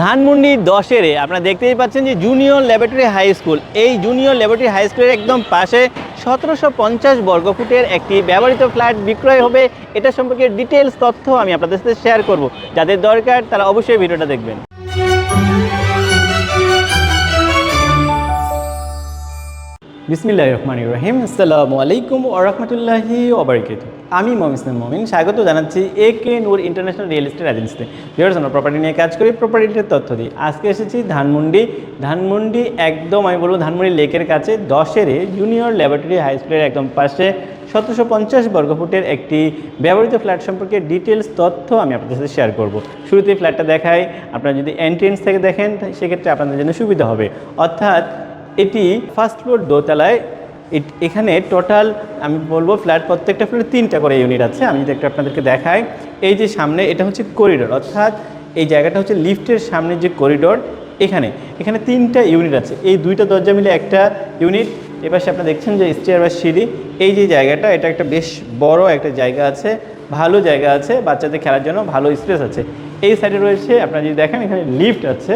ধানমন্ডি দশেরে আপনারা দেখতেই পাচ্ছেন যে জুনিয়র ল্যাবরেটরি হাই স্কুল এই জুনিয়র ল্যাবরেটরি হাই স্কুলের একদম পাশে সতেরোশো পঞ্চাশ বর্গফুটের একটি ব্যবহৃত ফ্ল্যাট বিক্রয় হবে। এটা সম্পর্কে ডিটেলস তথ্য আমি আপনাদের সাথে শেয়ার করব। যাদের দরকার তারা অবশ্যই ভিডিওটা দেখবেন। বিসমিল্লাহ রহমান রহিম। আসসালামু আলাইকুম ও রহমতুল্লাহি ওবরাকাতু আমি মম ইসলাম মমিন। স্বাগত জানাচ্ছি A K Noor international real estate এজেন্সিতে ভিউয়ার্স, আমরা প্রপার্টি নিয়ে কাজ করি প্রপার্টির তথ্য দিই। আজকে এসেছি ধানমন্ডি। ধানমন্ডি একদম, আমি বলব ধানমন্ডি লেকের কাছে, দশেরে জুনিয়র ল্যাবরেটরি হাই স্কুলের একদম পাশে, সতেরোশো পঞ্চাশ বর্গফুটের একটি ব্যবহৃত ফ্ল্যাট সম্পর্কে ডিটেলস তথ্য আমি আপনাদের সাথে শেয়ার করব। শুরুতেই ফ্ল্যাটটা দেখাই। আপনারা যদি এন্ট্রেন্স থেকে দেখেন, সেক্ষেত্রে আপনাদের জন্য সুবিধা হবে। অর্থাৎ এটি ফার্স্ট ফ্লোর দোতলায়। এখানে টোটাল আমি বলব ফ্ল্যাট প্রত্যেকটা ফ্লোরে তিনটা করে ইউনিট আছে। আমি যদি একটা আপনাদেরকে দেখাই, এই যে সামনে এটা হচ্ছে করিডোর অর্থাৎ এই জায়গাটা হচ্ছে লিফটের সামনে যে করিডোর এখানে। এখানে তিনটা ইউনিট আছে। এই দুইটা দরজা মিলে একটা ইউনিট এপাশে আপনারা দেখছেন যে স্টেয়ার বা সিঁড়ি। এই যে জায়গাটা, এটা একটা বেশ বড় একটা জায়গা আছে। ভালো জায়গা আছে। বাচ্চাদের খেলার জন্য ভালো স্পেস আছে। এই সাইডে রয়েছে, আপনারা যদি দেখেন, এখানে লিফট আছে।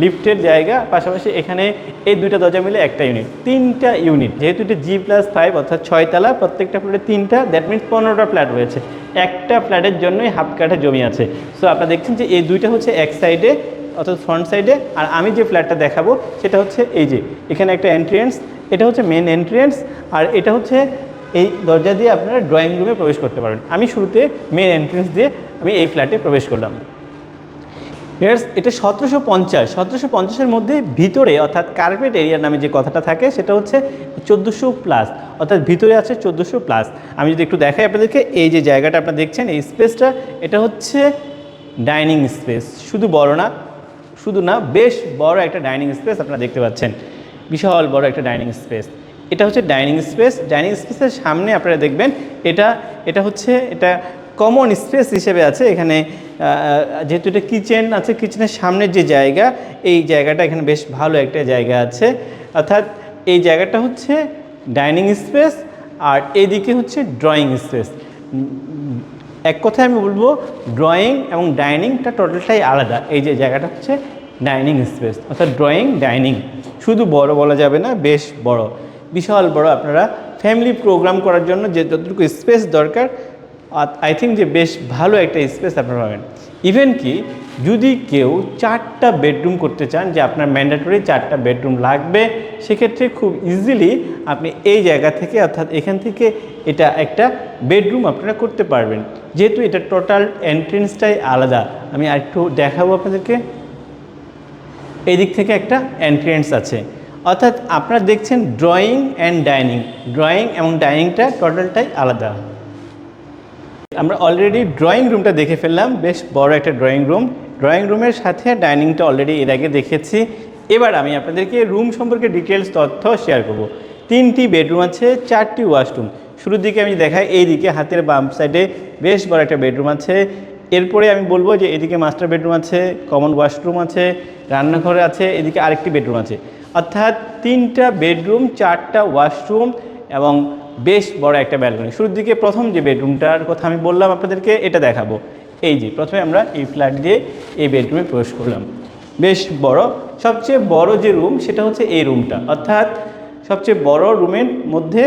লিফটের জায়গা, পাশাপাশি এখানে এই দুইটা দরজা মিলে একটা ইউনিট তিনটা ইউনিট যেহেতু এটা জি প্লাস ফাইভ অর্থাৎ ছয়তলা প্রত্যেকটা ফ্ল্যাটে তিনটা দ্যাট মিনস পনেরোটা ফ্ল্যাট রয়েছে। একটা ফ্ল্যাটের জন্যই হাফ কাঠা জমি আছে। সো আপনারা দেখছেন যে এই দুইটা হচ্ছে এক সাইডে অর্থাৎ ফ্রন্ট সাইডে আর আমি যে ফ্ল্যাটটা দেখাবো, সেটা হচ্ছে এই যে, এখানে একটা এন্ট্রিয়েন্স এটা হচ্ছে মেন এন্ট্রিয়েন্স আর এটা হচ্ছে এই দরজা দিয়ে আপনারা ড্রয়িং রুমে প্রবেশ করতে পারেন আমি শুরুতে মেন এন্ট্রেন্স দিয়ে আমি এই ফ্ল্যাটে প্রবেশ করলাম। এটা সতেরোশো পঞ্চাশ। সতেরোশো পঞ্চাশের মধ্যে ভিতরে, অর্থাৎ কার্পেট এরিয়ার নামে যে কথাটা থাকে, সেটা হচ্ছে চোদ্দোশো প্লাস অর্থাৎ ভিতরে আছে চোদ্দোশো প্লাস আমি যদি একটু দেখাই আপনাদেরকে, এই যে জায়গাটা আপনারা দেখছেন, এই স্পেসটা এটা হচ্ছে ডাইনিং স্পেস শুধু বড় না, শুধু না, বেশ বড় একটা ডাইনিং স্পেস আপনারা দেখতে পাচ্ছেন। বিশাল বড় একটা ডাইনিং স্পেস এটা হচ্ছে ডাইনিং স্পেস ডাইনিং স্পেসের সামনে আপনারা দেখবেন, এটা এটা হচ্ছে, এটা কমন স্পেস হিসেবে আছে। এখানে যেহেতু এটা কিচেন আছে কিচেনের সামনের যে জায়গা, এই জায়গাটা এখানে বেশ ভালো একটা জায়গা আছে। অর্থাৎ এই জায়গাটা হচ্ছে ডাইনিং স্পেস আর এদিকে হচ্ছে ড্রয়িং স্পেস এক কথায় আমি বলব ড্রয়িং এবং ডাইনিংটা টোটালটাই আলাদা। এই যে জায়গাটা হচ্ছে ডাইনিং স্পেস অর্থাৎ ড্রয়িং ডাইনিং শুধু বড় বলা যাবে না, বেশ বড়। বিশাল বড় আপনারা ফ্যামিলি প্রোগ্রাম করার জন্য যে যতটুকু স্পেস দরকার আই থিঙ্ক যে বেশ ভালো একটা স্পেস আপনারা পাবেন। ইভেন কি, যদি কেউ চারটা বেডরুম করতে চান, যে আপনার ম্যান্ডেটরি চারটা বেডরুম লাগবে, সেক্ষেত্রে খুব ইজিলি আপনি এই জায়গা থেকে, অর্থাৎ এখান থেকে এটা একটা বেডরুম আপনারা করতে পারবেন। যেহেতু এটা টোটাল এন্ট্রেন্সটাই আলাদা। আমি আরেকটু দেখাবো আপনাদেরকে। এই দিক থেকে একটা এন্ট্রেন্স আছে। অর্থাৎ আপনারা দেখছেন ড্রয়িং অ্যান্ড ডাইনিং ড্রয়িং এবং ডাইনিংটা টোটালটাই আলাদা। আমরা অলরেডি ড্রয়িং রুমটা দেখে ফেললাম। বেশ বড় একটা ড্রয়িং রুম ড্রয়িং রুমের সাথে ডাইনিংটা অলরেডি এর আগে দেখেছি। এবার আমি আপনাদেরকে রুম সম্পর্কে ডিটেলস তথ্য শেয়ার করব। তিনটি বেডরুম আছে, চারটি ওয়াশরুম শুরুর দিকে আমি দেখাই এই দিকে হাতের বাম সাইডে বেশ বড় একটা বেডরুম আছে। এরপরে আমি বলব যে এদিকে মাস্টার বেডরুম আছে কমন ওয়াশরুম আছে, রান্নাঘর আছে, এদিকে আরেকটি বেডরুম আছে। অর্থাৎ তিনটা বেডরুম চারটা ওয়াশরুম এবং বেশ বড় একটা ব্যালকনি শুরুর দিকে প্রথম যে বেডরুমটার কথা আমি বললাম আপনাদেরকে, এটা দেখাবো। এই যে, প্রথমে আমরা এই ফ্ল্যাট দিয়ে এই বেডরুমে প্রবেশ করলাম। বেশ বড়। সবচেয়ে বড় যে রুম সেটা হচ্ছে এই রুমটা অর্থাৎ সবচেয়ে বড় রুমের মধ্যে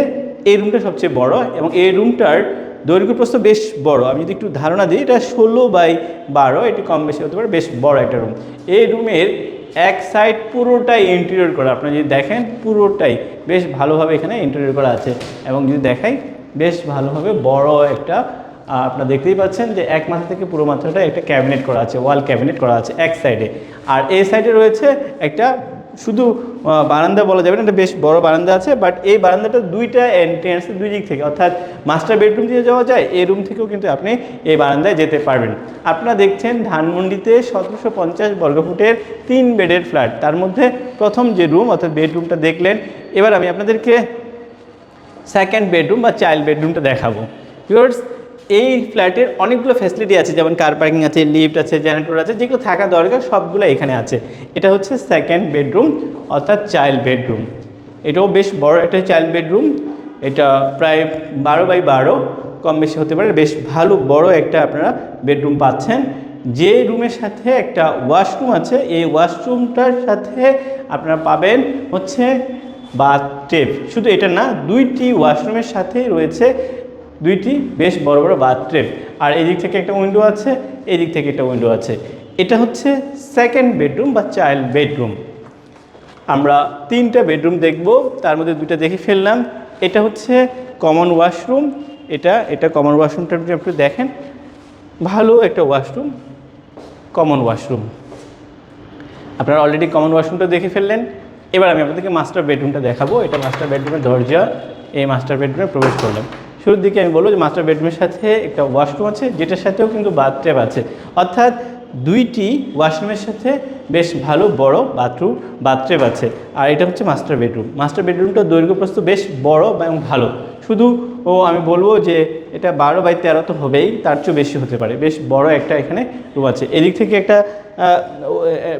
এই রুমটা সবচেয়ে বড় এবং এই রুমটার দৈর্ঘ্য প্রস্থ বেশ বড়। আমি যদি একটু ধারণা দিই, এটা ষোলো বাই বারো, এটি কম বেশি হতে পারে, বেশ বড় একটা রুম এই রুমের এক সাইড পুরোটাই ইন্টেরিয়র করা। আপনারা যদি দেখেন, পুরোটাই বেশ ভালোভাবে এখানে ইন্টেরিয়র করা আছে। এবং যদি দেখাই, বেশ ভালোভাবে বড় একটা আপনারা দেখতেই পাচ্ছেন যে এক মাথা থেকে পুরো মাথাটা একটা ক্যাবিনেট করা আছে ওয়াল ক্যাবিনেট করা আছে এক সাইডে আর এই সাইডে রয়েছে একটা শুধু বারান্দা বলা যাবে না, এটা বেশ বড় বারান্দা আছে বাট এই বারান্দাটা দুইটা এন্ট্রেন্স দুই দিক থেকে, অর্থাৎ মাস্টার বেডরুম দিয়ে যাওয়া যায় এই রুম থেকেও কিন্তু আপনি এই বারান্দায় যেতে পারবেন। আপনারা দেখছেন ধানমন্ডিতে সতেরোশো পঞ্চাশ বর্গফুটের তিন বেডের ফ্ল্যাট তার মধ্যে প্রথম যে রুম অর্থাৎ বেডরুমটা দেখলেন, এবার আমি আপনাদেরকে সেকেন্ড বেডরুম বা চাইল্ড বেডরুমটা দেখাবো। এই ফ্ল্যাটের অনেকগুলো ফ্যাসিলিটি আছে, যেমন কার পার্কিং আছে লিফট আছে জেনারেটর আছে, যেগুলো থাকা দরকার, সবগুলো এখানে আছে। এটা হচ্ছে সেকেন্ড বেডরুম অর্থাৎ চাইল্ড বেডরুম এটাও বেশ বড় একটা চাইল্ড বেডরুম এটা প্রায় বারো বাই বারো, কম বেশি হতে পারে, বেশ ভালো বড় একটা আপনারা বেডরুম পাচ্ছেন। যে রুমের সাথে একটা ওয়াশরুম আছে, এই ওয়াশরুমটার সাথে আপনারা পাবেন হচ্ছে বাথ টেপ শুধু এটা না, দুইটি ওয়াশরুমের সাথে রয়েছে দুইটি বেশ বড় বড় বাথ ট্রেপ আর এদিক থেকে একটা উইন্ডো আছে, এদিক থেকে একটা উইন্ডো আছে। এটা হচ্ছে সেকেন্ড বেডরুম বা চাইল্ড বেডরুম আমরা তিনটা বেডরুম দেখব, তার মধ্যে দুটো দেখে ফেললাম। এটা হচ্ছে কমন ওয়াশরুম এটা এটা কমন ওয়াশরুমটা আপনি দেখেন, ভালো একটা ওয়াশরুম কমন ওয়াশরুম আপনারা অলরেডি কমন ওয়াশরুমটা দেখে ফেললেন। এবার আমি আপনাদেরকে মাস্টার বেডরুমটা দেখাবো। এটা মাস্টার বেডরুমের দরজা। এই মাস্টার বেডরুমে প্রবেশ করলাম। শুরুর দিকে আমি বলব যে মাস্টার বেডরুমের সাথে একটা ওয়াশরুম আছে, যেটার সাথেও কিন্তু বাথট্যাপ আছে। অর্থাৎ দুইটি ওয়াশরুমের সাথে বেশ ভালো বড় বাথরুম বাথট্যাপ আছে। আর এটা হচ্ছে মাস্টার বেডরুম মাস্টার বেডরুমটা দৈর্ঘ্য প্রস্থ বেশ বড় এবং ভালো। শুধু ও আমি বলব যে এটা বারো বাই তেরো তো হবেই, তার চেয়েও বেশি হতে পারে। বেশ বড় একটা এখানে রুম আছে। এদিক থেকে একটা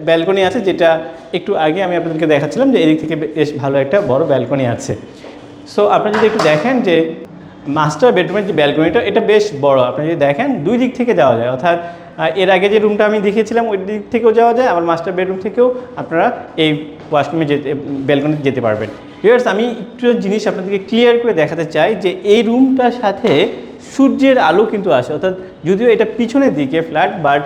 ব্যালকনি আছে, যেটা একটু আগে আমি আপনাদেরকে দেখাচ্ছিলাম যে এদিক থেকে বেশ ভালো একটা বড় ব্যালকনি আছে। সো আপনারা যদি একটু দেখেন যে মাস্টার বেডরুমের যে ব্যালকনিটা, এটা বেশ বড়। আপনি যদি দেখেন, দুই দিক থেকে যাওয়া যায়। অর্থাৎ এর আগে যে রুমটা আমি দেখিয়েছিলাম, ওই দিক থেকেও যাওয়া যায়। আবার মাস্টার বেডরুম থেকেও আপনারা এই ওয়াশরুমে যেতে, ব্যালকনিতে যেতে পারবেন। ভিউয়ার্স, আমি একটু জিনিস আপনাদেরকে ক্লিয়ার করে দেখাতে চাই যে, এই রুমটার সাথে সূর্যের আলো কিন্তু আসে। অর্থাৎ, যদিও এটা পিছনের দিকে ফ্ল্যাট, বাট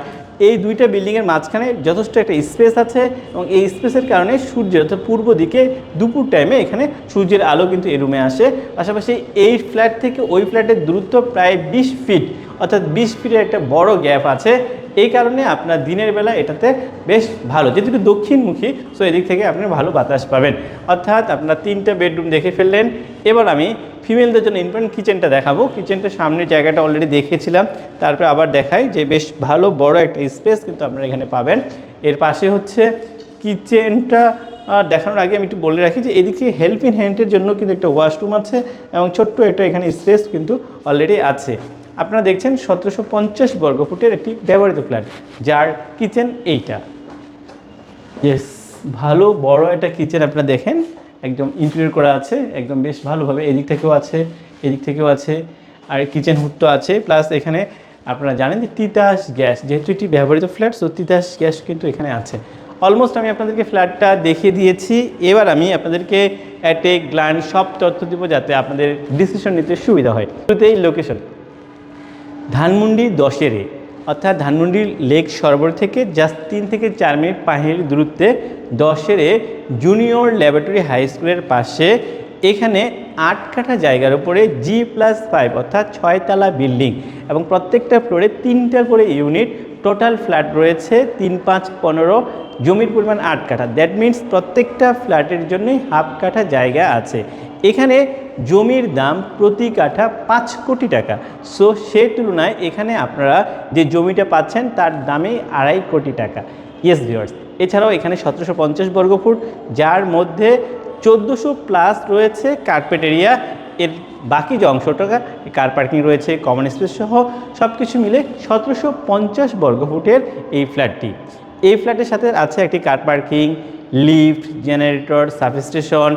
এই দুইটা বিল্ডিংয়ের মাঝখানে যথেষ্ট একটা স্পেস আছে এবং এই স্পেসের কারণে সূর্যের অর্থাৎ পূর্ব দিকে দুপুর টাইমে এখানে সূর্যের আলো কিন্তু এই রুমে আসে। পাশাপাশি এই ফ্ল্যাট থেকে ওই ফ্ল্যাটের দূরত্ব প্রায় বিশ ফিট অর্থাৎ বিশ ফিটের একটা বড় গ্যাপ আছে। এই কারণে আপনার দিনের বেলা এটাতে বেশ ভালো। যেহেতু দক্ষিণমুখী সো এদিক থেকে আপনি ভালো বাতাস পাবেন। অর্থাৎ আপনার তিনটা বেডরুম দেখে ফেললেন। এবার আমি ফিমেলদের জন্য ইম্পর্টেন্ট কিচেনটা দেখাবো। কিচেনটা সামনের জায়গাটা অলরেডি দেখেছিলাম। তারপরে আবার দেখাই যে বেশ ভালো, বড় একটা স্পেস কিন্তু আপনারা এখানে পাবেন। এর পাশে হচ্ছে কিচেনটা দেখানোর আগে আমি একটু বলে রাখি যে এদিকে হেল্প হ্যান্ডের জন্য কিন্তু একটা ওয়াশরুম আছে এবং ছোট্ট একটা এখানে স্পেস কিন্তু অলরেডি আছে। আপনারা দেখছেন সতেরোশো পঞ্চাশ বর্গ ফুটের একটি ব্যবহৃত ফ্ল্যাট, যার কিচেন এইটা। ইয়েস ভালো, বড় একটা কিচেন আপনারা দেখেন। একদম ইন্টেরিয়র করা আছে, একদম বেশ ভালোভাবে এদিক থেকেও আছে, এদিক থেকেও আছে, আর কিচেন হুড তো আছে। প্লাস এখানে আপনারা জানেন যে তিতাস গ্যাস, যেহেতু এটি ব্যবহৃত ফ্ল্যাট সো তিতাস গ্যাস কিন্তু এখানে আছে। অলমোস্ট আমি আপনাদেরকে ফ্ল্যাটটা দেখিয়ে দিয়েছি। এবার আমি আপনাদেরকে অ্যাট গ্ল্যান্ড সব তথ্য দিব যাতে আপনাদের ডিসিশন নিতে সুবিধা হয়। শুরুতেই লোকেশন ধানমন্ডি দশেরে অর্থাৎ ধানমন্ডি লেক সরোবর থেকে জাস্ট তিন থেকে চার মিনিট পাহাড়ি দূরত্বে দশেরে জুনিয়র ল্যাবরেটরি হাই স্কুলের পাশে। এখানে আট কাঠা জায়গার উপরে জি প্লাস ফাইভ অর্থাৎ ছয়তলা বিল্ডিং এবং প্রত্যেকটা ফ্লোরে তিনটা করে ইউনিট টোটাল ফ্ল্যাট রয়েছে, তিন, পাঁচ, পনেরো, জমির পরিমাণ আট কাঠা। দ্যাট মিন্স প্রত্যেকটা ফ্ল্যাটের জন্যই হাফ কাঠা জায়গা আছে। এখানে জমির দাম প্রতি কাঠা পাঁচ কোটি টাকা। সো সে তুলনায় এখানে আপনারা যে জমিটা পাচ্ছেন, তার দামে আড়াই কোটি টাকা। ইয়েস ভিওয়ার্স এছাড়াও এখানে সতেরোশো পঞ্চাশ বর্গফুট যার মধ্যে চোদ্দোশো প্লাস রয়েছে কার্পেট এরিয়া এর বাকি যে অংশটা কার পার্কিং রয়েছে কমন স্পেস সহ সব কিছু মিলে সতেরোশো পঞ্চাশ বর্গফুটের এই ফ্ল্যাটটি এই ফ্ল্যাটের সাথে আছে একটি car parking lift generator substation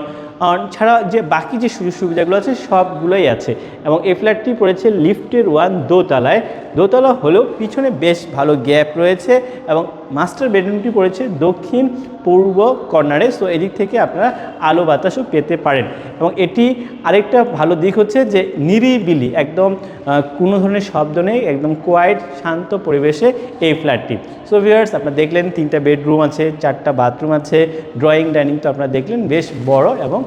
ছাড়া যে বাকি যে সুযোগ সুবিধাগুলো আছে সবগুলোই আছে। এবং এই ফ্ল্যাটটি পড়েছে লিফটের ওয়ান দোতলায়। দোতলা হলেও পিছনে বেশ ভালো গ্যাপ রয়েছে এবং মাস্টার বেডরুমটি পড়েছে দক্ষিণ পূর্ব কর্নারে সো এদিক থেকে আপনারা আলো বাতাসও পেতে পারেন। এবং এটি আরেকটা ভালো দিক হচ্ছে যে নিরিবিলি, একদম কোনো ধরনের শব্দ নেই, একদম কোয়াইট শান্ত পরিবেশে এই ফ্ল্যাটটি। সো ভিউয়ার্স আপনারা দেখলেন তিনটা বেডরুম আছে, চারটা বাথরুম আছে ড্রয়িং ডাইনিং তো আপনারা দেখলেন, বেশ বড় এবং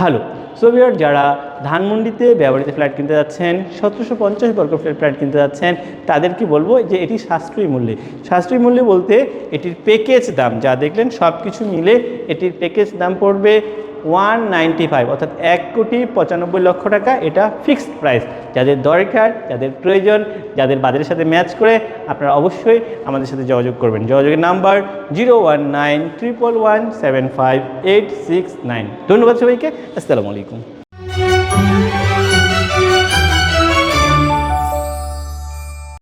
ভালো। সো ভিউয়ার যারা ধানমন্ডিতে ব্যবহৃত ফ্ল্যাট কিনতে যাচ্ছেন, সতেরোশো পঞ্চাশ বর্গ ফ্ল্যাট কিনতে যাচ্ছেন তাদেরকে বলব যে এটি সাশ্রয়ী মূল্যে। সাশ্রয়ী মূল্যে বলতে এটির প্যাকেজ দাম, যা দেখলেন সব কিছু মিলে এটির প্যাকেজ দাম পড়বে ওয়ান নাইনটি ফাইভ অর্থাৎ এক কোটি পঁচানব্বই লক্ষ টাকা এটা ফিক্সড প্রাইস যাদের দরকার, যাদের প্রয়োজন, যাদের বাজারের সাথে ম্যাচ করে, আপনারা অবশ্যই আমাদের সাথে যোগাযোগ করবেন। যোগাযোগের number zero one nine triple one seven five eight six nine ধন্যবাদ সবাইকে। আসসালামু আলাইকুম।